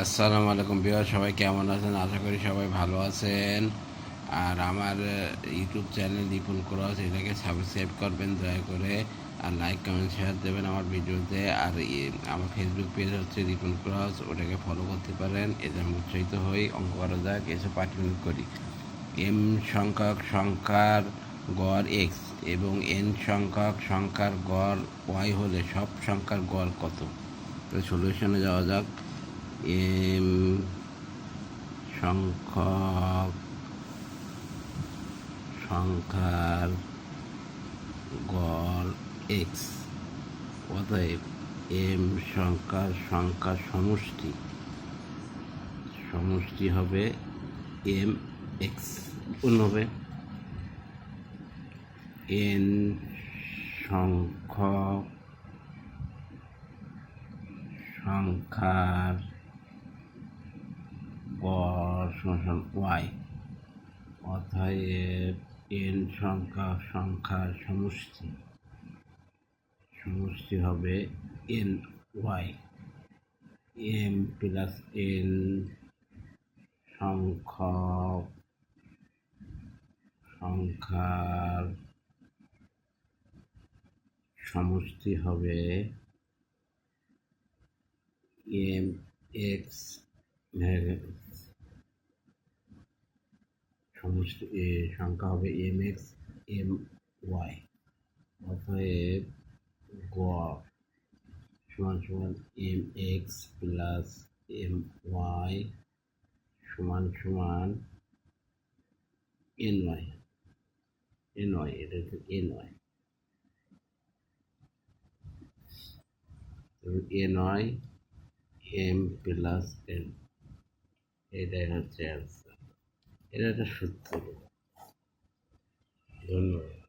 আসসালামু আলাইকুম বিহার সবাই কেমন আছেন? আশা করি সবাই ভালো আছেন। আর আমার ইউটিউব চ্যানেল দীপুন ক্রস, এটাকে সাবস্ক্রাইব করবেন, দয়া করে। আর লাইক কমেন্ট শেয়ার দেবেন আমার ভিডিওতে। আর আমার ফেসবুক পেজ হচ্ছে দীপুন ক্রস, ওটাকে ফলো করতে পারেন। এতে আমি উৎসাহিত হই। অঙ্ক করা যাক, এসে পার্টিমেন্ট করি। এম সংখ্যক সংখ্যার গড় এক্স এবং এন সংখ্যক সংখ্যার গড় ওয়াই হলে সব সংখ্যার গড় কত? তো সলিউশনে যাওয়া যাক। এম সংখ্যক সংখ্যার গড় এক্স অতএব এম সংখ্যার সংখ্যার সমষ্টি। সমষ্টি হবে এম এক্স হবে। এন সংখ্যক সংখ্যার সমান ওয়াই। অতএব এন সংখ্যা, সংখ্যার সমষ্টি। সমষ্টি হবে N Y. M plus N সংখ্যক সংখ্যার সমষ্টি হবে এম এক্স। সমষ্টি এ, সংখ্যা হবে এম এক্স এম ওয়াই অতএব গড় সমান সমান M X plus M Y সমান সমান এন ওয়াই এন ওয়াই এটা হচ্ছে N Y N Y M plus N এটাই হচ্ছে অ্যান্সার এটা একটা সত্য। ধন্যবাদ।